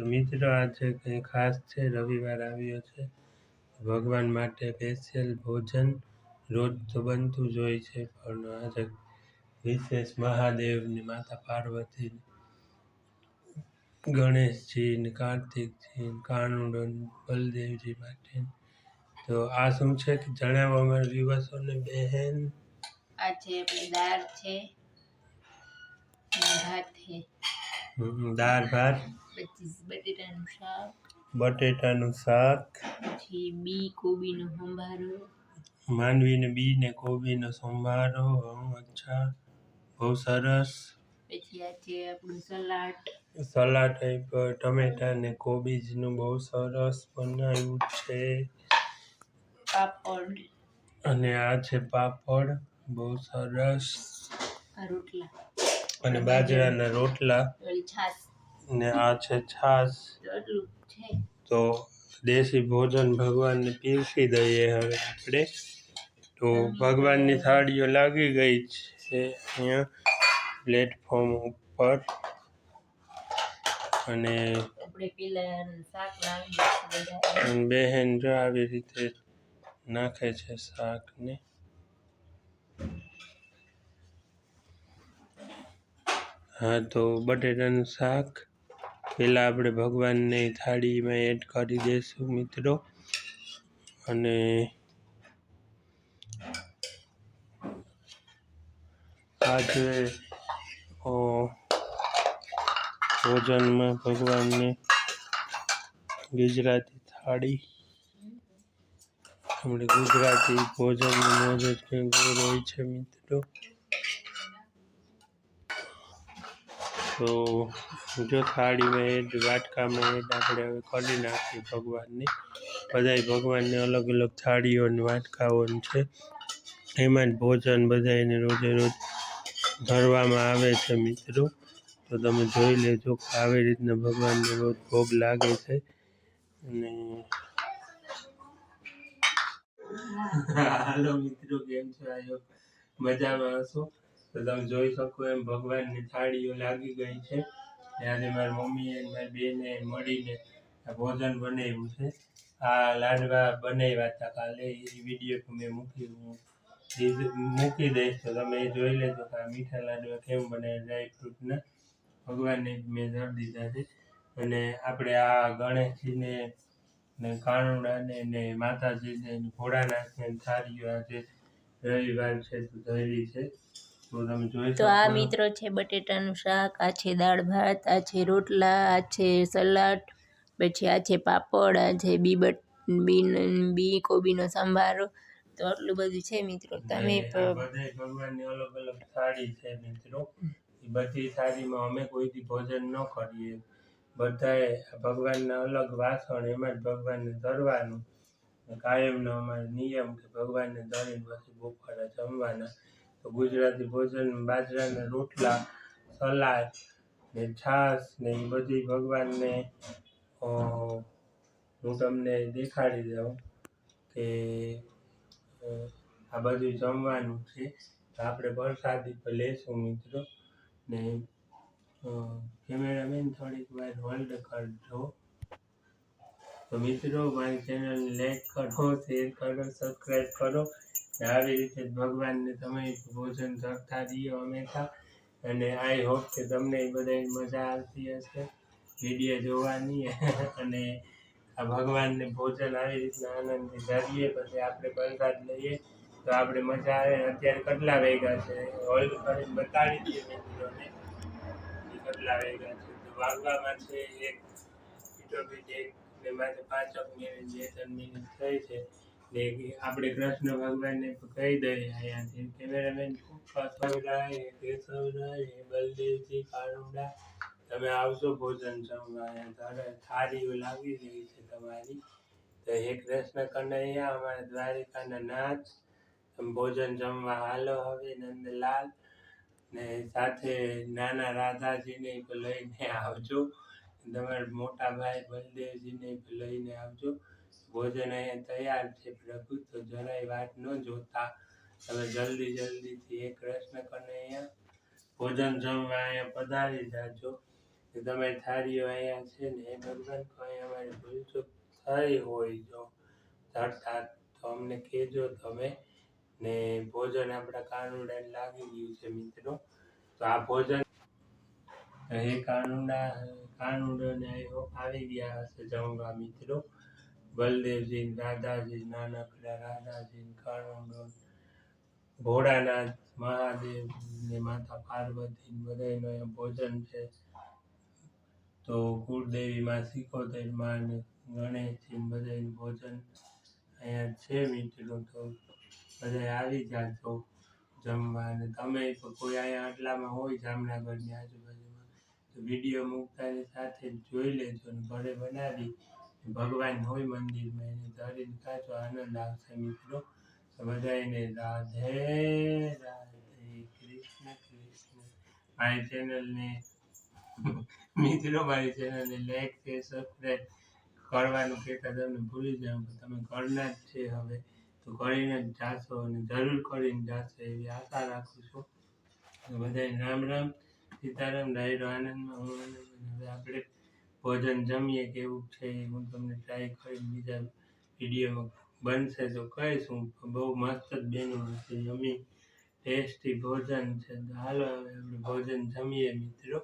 તો મિત્રો આજે કંઈ ખાસ છે, રવિવાર આવ્યો છે, ભગવાન માટે સ્પેશિયલ ભોજન રોજ તો બનતું જ હોય છે, પણ આજે વિશેષ મહાદેવની માતા પાર્વતી, ગણેશજી ને કાર્તિકજી કાનુડન બલદેવજી માટે. તો આ શું છે કે જણાવો અમારા વિવાસોને બહેન? આજે દાળ છે ભાત દાળ ભાત. બટેટાનું શાક. બટેટાનું શાક. પછી બી કોબીનો સંભારો. માંડવીને બી ને કોબીનો સંભારો અચ્છા. બહુ સરસ. પછી આ છે આપણું સલાડ. સલાડ ટાઈપ ટમેટા ને કોબીજનું બહુ સરસ બનાવ્યું છે. પાપડ. અને આ છે પાપડ. બહુ સરસ. રોટલા. અને બાજરાના રોટલા ને આ છે છાશ તો દેશી ભોજન ભગવાનને પીરસી દઈએ હવે આપણે. તો ભગવાનની થાળીઓ લાગી ગઈ છે અહીંયા પ્લેટફોર્મ ઉપર. અને બહેન જો આવી રીતે નાખે છે શાકને. હા, તો બટેટાનું શાક. પહેલાં આપણે ભગવાનની થાળીમાં એડ કરી દઈશું મિત્રો. અને આજે ભોજનમાં ભગવાનને ગુજરાતી થાળી. આપણે ગુજરાતી ભોજનની મોજ જ કંઈક હોય છે મિત્રો. તો જો થાળીમાં જ વાટકામાં એ આપણે હવે કરી નાખીએ ભગવાનને. બધાય ભગવાનને અલગ અલગ થાળીઓ અને વાટકાઓ છે. એમાં જ ભોજન બધાયને રોજે રોજ ધરવામાં આવે છે મિત્રો. તો તમે જોઈ લેજો કે આવી રીતના ભગવાનને રોજ ભોગ લાગે છે. અને હાલો મિત્રો, કેમ છો? આયો મજામાં હશો. તો તમે જોઈ શકો એમ ભગવાનની થાળીઓ લાગી ગઈ છે. આજે મારી મમ્મીએ મારી બેને મળીને ભોજન બનાવ્યું છે. આ લાડવા બનાવ્યા હતા કાલે, એ વીડિયો મેં મૂકી, હું મૂકી દઈશ, તો તમે જોઈ લેજો કે આ મીઠા લાડવા કેમ બને ડ્રાયફ્રૂટના ભગવાનને મેં જળ દીધા છે. અને આપણે આ ગણેશજીને ને કાનુડાને ને માતાજીને ભોળાનાથને થાળીઓ આજે રવિવાર છે, તો ધરી છે. તો આ મિત્રો છે બટેટાનું શાક આ છે દાળ ભાત આ છે રોટલા આ છે સલાડ પછી આ છે પાપડ આ છે બી બટ બી બી કોબીનો સંભારો. તો આટલું બધું છે મિત્રો. તમે ભગવાનની અલગ અલગ થાળી છે મિત્રો. એ બધી થાળીમાં અમે કોઈથી ભોજન ન કરીએ. બધાએ ભગવાનના અલગ વાસણ એમાં જ ભગવાનને ધરવાનું. કાયમનો અમારો નિયમ કે ભગવાનને ધરીને પછી બપોરે જમવાના. તો ગુજરાતી ભોજન બાજરાના રોટલા, સલાડ ને છાશ ને એ બધી ભગવાનને હું તમને દેખાડી દઉં કે આ બધું જમવાનું છે. આપણે પ્રસાદી પર લેશું મિત્રો. ને કેમેરામેન થોડીક વાર હોલ્ડ કરજો. તો મિત્રો, મારી ચેનલ લાઈક કરો શેર કરો સબસ્ક્રાઈબ કરો. આવી રીતે ભગવાનને તમે ભોજન ધરતા રહીએ હંમેશા. અને આઈ હોપ કે તમને એ બધાય મજા આવતી હશે. વીડિયો જોવાની. અને આ ભગવાનને ભોજન આવી રીતના આનંદથી ધરીએ પછી આપણે પ્રસાદ લઈએ. તો આપણે મજા આવે. અત્યારે કેટલા વેગા છે. હોલ્ડ કરીને બતાડી દઈએ મિત્રોને. કેટલા વાગ્યા છે. તો વાગવામાં છે એક માથે પાંચક મિનિટ બે ત્રણ મિનિટ થઈ છે. ને આપણે કૃષ્ણ ભગવાનને કહી દઈએ અહીંયાથી કેમેરામેન બલદેવજી કાળુડા તમે આવશો ભોજન જમવા તારે થાળીઓ લાગી રહી છે તમારી. તો હે કૃષ્ણ કનૈયા અમારા દ્વારિકાના તમે ભોજન જમવા હાલો હવે નંદલાલ. ને સાથે નાના રાધાજીને લઈને આવજો. તમારા મોટા ભાઈ બલદેવજીને લઈને આવજો. ભોજન અહીંયા તૈયાર છે. પ્રભુ તો જરાય વાત ન જોતા. તમે જલ્દી જલ્દીથી એ કૃષ્ણ કનૈયા ભોજન જમવા અહીંયા પધારી જાજો. તમે થાળીઓ અહીંયા છે ને, એ ભગવાન અહીંયા અમારી ભૂલચૂક થઈ હોય જો. ધરતા તો અમને કહેજો તમે ને ભોજન આપણા કાનુડા લાગી ગયું છે મિત્રો. તો આ ભોજન એ કાનુડા, કાનુડોને આવી ગયા હશે જમવા મિત્રો. બલદેવજી ને રાધાજી નાનકડા રાધાજી ને કાનુડો ભોળાનાથ, મહાદેવ ને માતા પાર્વતી બધાનો બધાયનું ભોજન છે. તો કુળદેવી માં સિકોતેર, માં ને ગણેશજી ને બધાયનું ભોજન અહીંયા છે મિત્રો. તો બધા આવી જાજો જમવા. અને તમે કોઈ અહીંયા આટલામાં હોય જામનગરની આજુબાજુમાં, તો વીડિયો મૂકતાની સાથે જોઈ લેજો અને ઘરે બનાવી ભગવાન હોય મંદિરમાં એને ધરીને કાચો આનંદ આવશે મિત્રો. બધાને રાધે રાધે કૃષ્ણ કૃષ્ણ. મારી ચેનલને મિત્રો, મારી ચેનલને લાઈક છે સબસ્ક્રાઈબ કરવાનું કહેતા તમને ભૂલી પણ તમે ઘરના જ છે હવે. તો કરીને જ જાશો અને જરૂર કરીને જાશો એવી આશા રાખું છું. બધાય રામ રામ, સીતારામ ડાયરો આનંદમાં. હવે આપણે ભોજન જમીએ કેવું છે, હું તમને ટ્રાય કરીને બીજા વિડીયોમાં બનશે તો કહીશું. બહુ મસ્ત જ બેનું હશે. જમી ટેસ્ટી ભોજન છે. તો હાલો હવે આપણે ભોજન જમીએ મિત્રો.